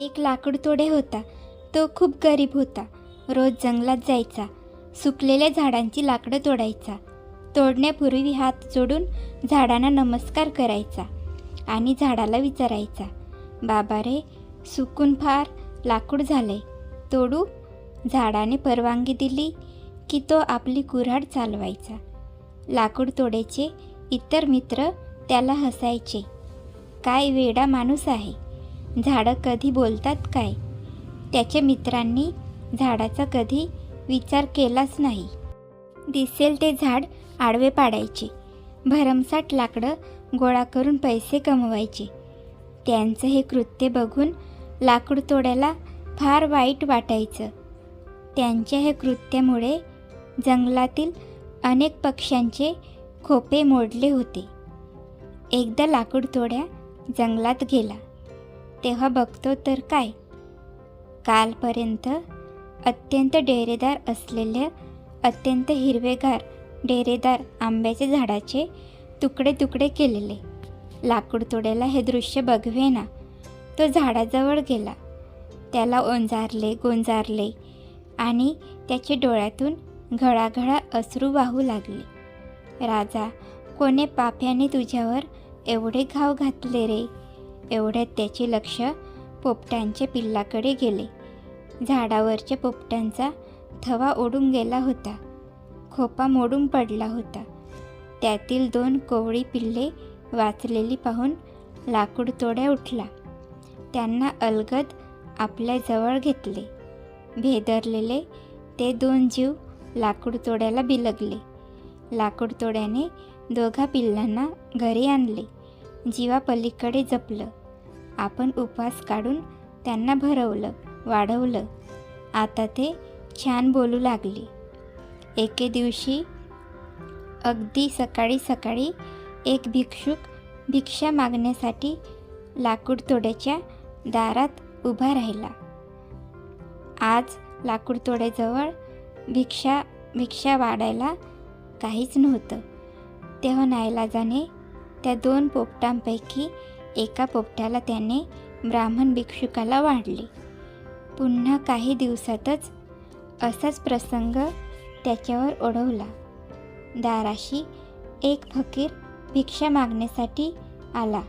एक लाकूडतोडे होता. तो खूप गरीब होता. रोज जंगलात जायचा. सुकलेल्या झाडांची लाकडं तोडायचा. तोडण्यापूर्वी हात जोडून झाडांना नमस्कार करायचा आणि झाडाला विचारायचा बाबा रे सुकून फार लाकूड झाले तोडू? झाडाने परवानगी दिली की तो आपली कुऱ्हाड चालवायचा. लाकूड तोडायचे इतर मित्र त्याला हसायचे. काय वेडा माणूस आहे. झाडं कधी बोलतात काय? त्याच्या मित्रांनी झाडाचा कधी विचार केलाच नाही. दिसेल ते झाड आडवे पाडायचे. भरमसाठ लाकडं गोळा करून पैसे कमवायचे. त्यांचं हे कृत्य बघून लाकूड तोड्याला फार वाईट वाटायचं. त्यांच्या हे कृत्यामुळे जंगलातील अनेक पक्ष्यांचे खोपे मोडले होते. एकदा लाकूड तोड्या जंगलात गेला. तेव्हा बघतो तर काय? कालपर्यंत अत्यंत डेरेदार असलेल्या अत्यंत हिरवेगार डेरेदार आंब्याच्या झाडाचे तुकडे तुकडे केलेले. लाकूड तोड्याला हे दृश्य बघवेना. तो झाडाजवळ गेला. त्याला ओंजारले गोंजारले आणि त्याच्या डोळ्यातून घळाघळा अश्रू वाहू लागले. राजा कोणे पाप्याने तुझ्यावर एवढे घाव घातले रे? एवढ्यात त्याचे लक्ष पोपटांच्या पिल्लाकडे गेले. झाडावरच्या पोपटांचा थवा ओढून गेला होता. खोपा मोडून पडला होता. त्यातील दोन कोवळी पिल्ले वाचलेली पाहून लाकूड तोड्या उठला. त्यांना अलगद आपल्या जवळ घेतले. भेदरलेले ते दोन जीव लाकूड तोड्याला बिलगले. लाकूड तोड्याने दोघा पिल्लांना घरी आणले. जीवापलीकडे जपलं. आपण उपवास काढून त्यांना भरवलं वाढवलं. आता ते छान बोलू लागले. एके दिवशी अगदी सकाळी सकाळी एक भिक्षुक भिक्षा मागण्यासाठी लाकूडतोड्याच्या दारात उभा राहिला. आज लाकूडतोड्याजवळ भिक्षा भिक्षा वाढायला काहीच नव्हतं. तेव्हा नाईलाजाने त्या दोन पोपटांपैकी एका पोपट्याला त्याने ब्राह्मण भिक्षुकाला वाढले. पुन्हा काही दिवसातच असाच प्रसंग त्याच्यावर ओढवला. दाराशी एक फकीर भिक्षा मागण्यासाठी आला.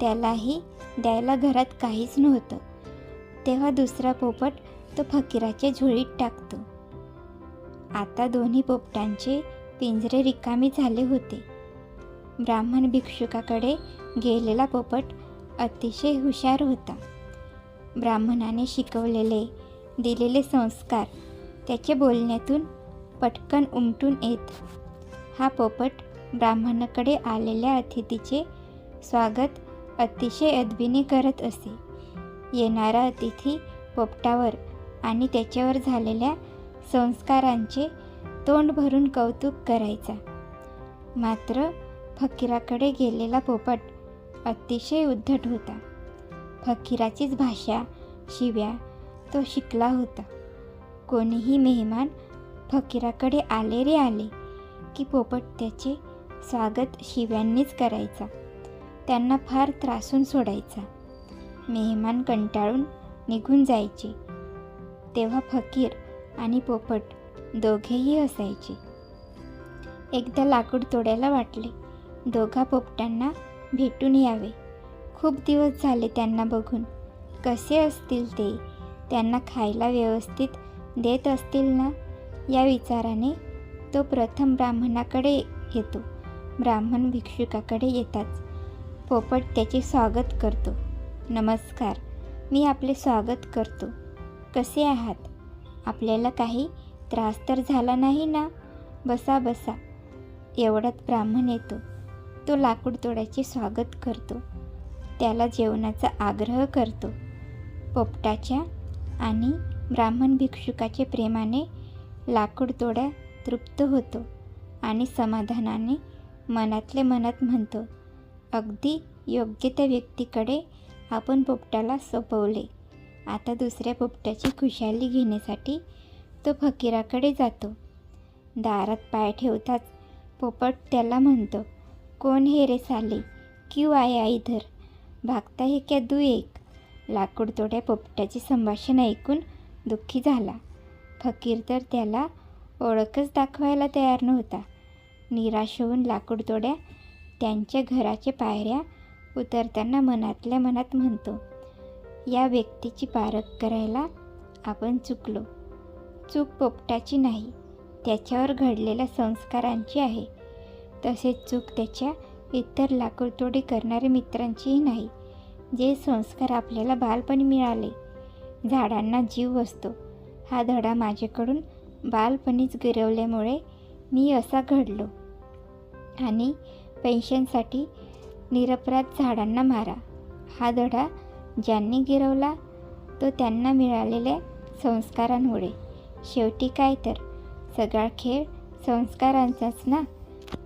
त्यालाही द्यायला घरात काहीच नव्हतं. तेव्हा दुसरा पोपट तो फकीराच्या झोळीत टाकतो. आता दोन्ही पोपटांचे पिंजरे रिकामी झाले होते. ब्राह्मण भिक्षुकाकडे गेलेला पोपट अतिशय हुशार होता. ब्राह्मणाने शिकवलेले दिलेले संस्कार त्याच्या बोलण्यातून पटकन उमटून येत. हा पोपट ब्राह्मणाकडे आलेल्या अतिथीचे स्वागत अतिशय अदबीने करत असे. येणारा अतिथी पोपटावर आणि त्याच्यावर झालेल्या संस्कारांचे तोंड भरून कौतुक करायचा. मात्र फकीराकडे गेलेला पोपट अतिशय उद्धट होता. फकीराचीच भाषा शिव्या तो शिकला होता. कोणीही मेहमान फकीराकडे आले रे आले की पोपट त्याचे स्वागत शिव्यांनीच करायचा. त्यांना फार त्रासून सोडायचा. मेहमान कंटाळून निघून जायचे. तेव्हा फकीर आणि पोपट दोघेही असायचे. एकदा लाकूड तोडायला वाटले. दोघा पोपट्यांना भेटून यावे. खूप दिवस झाले त्यांना बघून. कसे असतील ते? त्यांना खायला व्यवस्थित देत असतील ना? या विचाराने तो प्रथम ब्राह्मणाकडे येतो. ब्राह्मण भिक्षुकाकडे येताच पोपट त्याचे स्वागत करतो. नमस्कार मी आपले स्वागत करतो. कसे आहात? आपल्याला काही त्रास तर झाला नाही ना? बसा बसा. एवढ्यात ब्राह्मण येतो. तो लाकूडतोड्याचे स्वागत करतो. त्याला जेवणाचा आग्रह करतो. पोपटाच्या आणि ब्राह्मण भिक्षुकाचे प्रेमाने लाकूडतोड्या तृप्त होतो आणि समाधानाने मनातले मनात म्हणतो अगदी योग्य त्या व्यक्तीकडे आपण पोपटाला सोपवले. आता दुसऱ्या पोपटाची खुशाली घेण्यासाठी तो फकीराकडे जातो. दारात पाय ठेवताच पोपट त्याला म्हणतो कोण हे रे साले? क्यू आया इधर भागता हे क्या दू एक? लाकूड तोड्या पोपटाचे संभाषण ऐकून दुःखी झाला. फकीर तर त्याला ओळखच दाखवायला तयार नव्हता. निराश होऊन लाकूड तोड्या त्यांच्या घराच्या पायऱ्या उतरताना मनातल्या मनात म्हणतो या व्यक्तीची पारख करायला आपण चुकलो. चूक पोपटाची नाही त्याच्यावर घडलेल्या संस्कारांची आहे. तसेच चूक त्याच्या इतर लाकूडतोडी करणाऱ्या मित्रांचीही नाही जे संस्कार आपल्याला बालपणी मिळाले. झाडांना जीव असतो. हा धडा माझ्याकडून बालपणीच गिरवल्यामुळे मी असा घडलो. आणि पेन्शनसाठी निरपराध झाडांना मारा. हा धडा ज्यांनी गिरवला तो त्यांना मिळालेल्या संस्कारांमुळे. शेवटी काय तर सगळा खेळ संस्कारांचाच ना?